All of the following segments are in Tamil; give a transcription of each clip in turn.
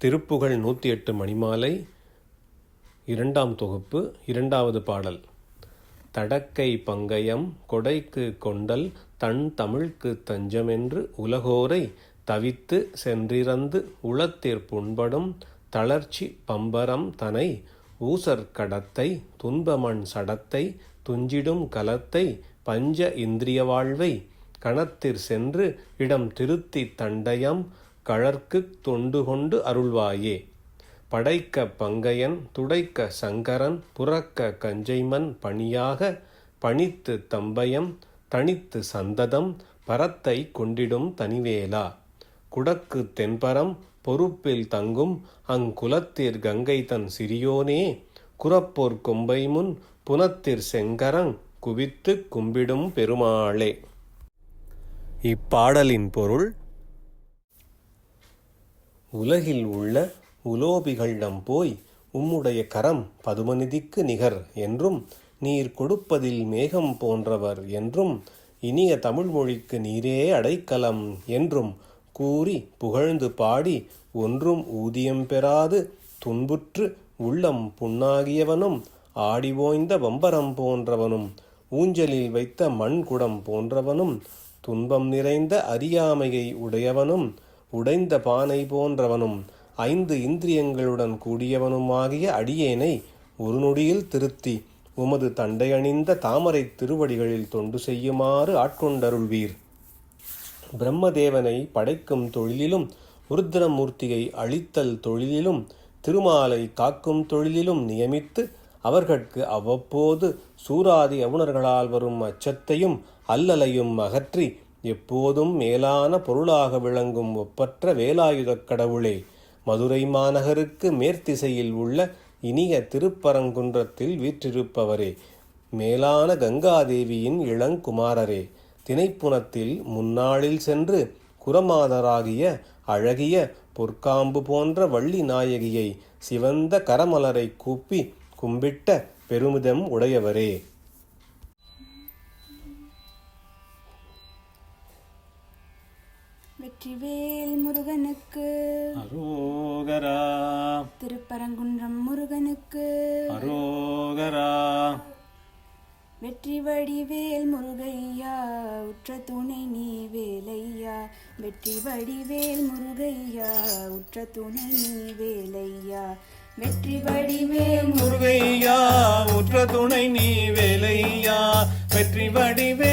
திருப்புகழ் நூற்றி எட்டு மணிமாலை இரண்டாம் தொகுப்பு இரண்டாவது பாடல். தடக்கை பங்கயம் கொடைக்கு கொண்டல் தன் தமிழ்க்கு தஞ்சமென்று உலகோரை தவித்து சென்றிறந்து உளத்திற் புண்படும் தளர்ச்சி பம்பரம் தனை ஊசற் கடத்தை துன்பமண் சடத்தை துஞ்சிடும் கலத்தை பஞ்ச இந்திரிய வாழ்வை கணத்திற் சென்று இடம் திருத்தி தண்டயம் கழற்குத் தொண்டு கொண்டு அருள்வாயே. படைக்க பங்கையன் துடைக்க சங்கரன் புறக்க கஞ்சைமன் பணியாக பணித்து தம்பயம் தனித்து சந்ததம் பரத்தை கொண்டிடும் தனிவேலா. குடக்கு தென்பரம் பொறுப்பில் தங்கும் அங்குலத்திற் கங்கை தன் சிறியோனே. குரப்போர் கொம்பை முன் புனத்திற் செங்கரங் குவித்துக் கும்பிடும் பெருமாளே. இப்பாடலின் பொருள் உலகில் உள்ள உலோபிகளிடம் போய் உம்முடைய கரம் பதுமநிதிக்கு நிகர் என்றும் நீர் கொடுப்பதில் மேகம் போன்றவர் என்றும் இனிய தமிழ்மொழிக்கு நீரே அடைக்கலம் என்றும் கூறி புகழ்ந்து பாடி ஒன்றும் ஊதியம் பெறாது துன்புற்று உள்ளம் புண்ணாகியவனும் ஆடி ஓய்ந்த வம்பரம் போன்றவனும் ஊஞ்சலில் வைத்த மண்குடம் போன்றவனும் துன்பம் நிறைந்த அறியாமையை உடையவனும் உடைந்த பானை போன்றவனும் ஐந்து இந்திரியங்களுடன் கூடியவனுமாகிய அடியேனை ஒரு நொடியில் திருத்தி உமது தண்டையணிந்த தாமரை திருவடிகளில் தொண்டு செய்யுமாறு ஆட்கொண்டருள்வீர். பிரம்மதேவனை படைக்கும் தொழிலிலும் ருத்ரமூர்த்தியை அழித்தல் தொழிலிலும் திருமாலை காக்கும் தொழிலிலும் நியமித்து அவர்கட்கு அவ்வப்போது சூராதி அவுணர்களால் வரும் அச்சத்தையும் அல்லலையும் அகற்றி எப்போதும் மேலான பொருளாக விளங்கும் ஒப்பற்ற வேலாயுதக் கடவுளே மதுரை மாநகருக்கு மேற்திசையில் உள்ள இனிய திருப்பரங்குன்றத்தில் வீற்றிருப்பவரே மேலான கங்காதேவியின் இளங்குமாரரே தினைப்புனத்தில் முன்னாளில் சென்று குரமாதராகிய அழகிய பொற்காம்பு போன்ற வள்ளி நாயகியை சிவந்த கரமலரை கூப்பி கும்பிட்ட பெருமிதம் உடையவரே. வெற்றிவேல் முருகனுக்கு. அரோகரா. திருப்பரங்குன்றம் முருகனுக்கு. அரோகரா. வெற்றி வடிவேல் முருகையா உற்ற துணை நீ வேலையா. வெற்றி வடிவேல் முருகையா உற்ற துணை நீ வேலையா. வெற்றி வடிவேல் முருகையா உற்ற துணை நீ வேலையா. வெற்றி வடிவேல்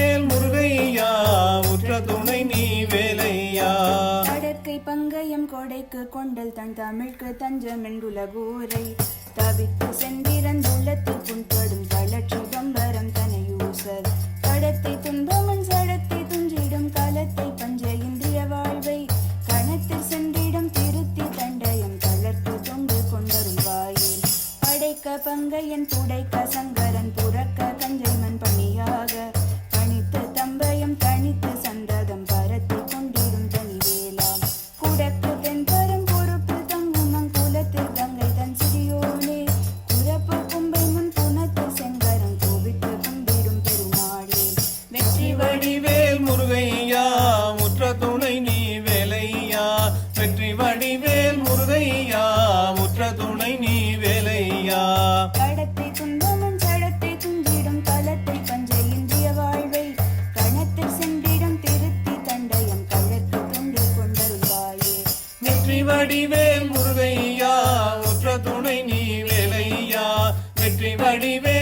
பங்கயம் கொடைக்கு கொண்டல் தன் தமிழ்க்கு தஞ்சம் என்றுலகூரை தவித்து சென்றிறந்துள்ளத்து புண்படும் தளர்ச்சி கம்பரம் தனையூசர். கடத்தை துன்பமன் சடத்தை துஞ்சிடும் காலத்தை பஞ்ச இந்திரிய வாழ்வை. கணத்தில் சென்றிடம் திருத்தி தண்டயம் தளர்த்து தொண்டு கொண்டரும் வாயில். படைக்க பங்கையன் துடைக்க சங்கரன் புறக்க தஞ்சைமன் பணிய கடத்தை துன்பமும் சடத்தை துஞ்சிடும் களத்தை பஞ்ச இந்திய வாழ்வை கணத்தில் சென்றிடம் திருத்தி தண்டயம் கழற்கு தொண்டு கொண்டருள்வாயே வெற்றி வடிவேல் முருகையா உற்ற துணை நீ வேலையா? வெற்றி வடிவேல்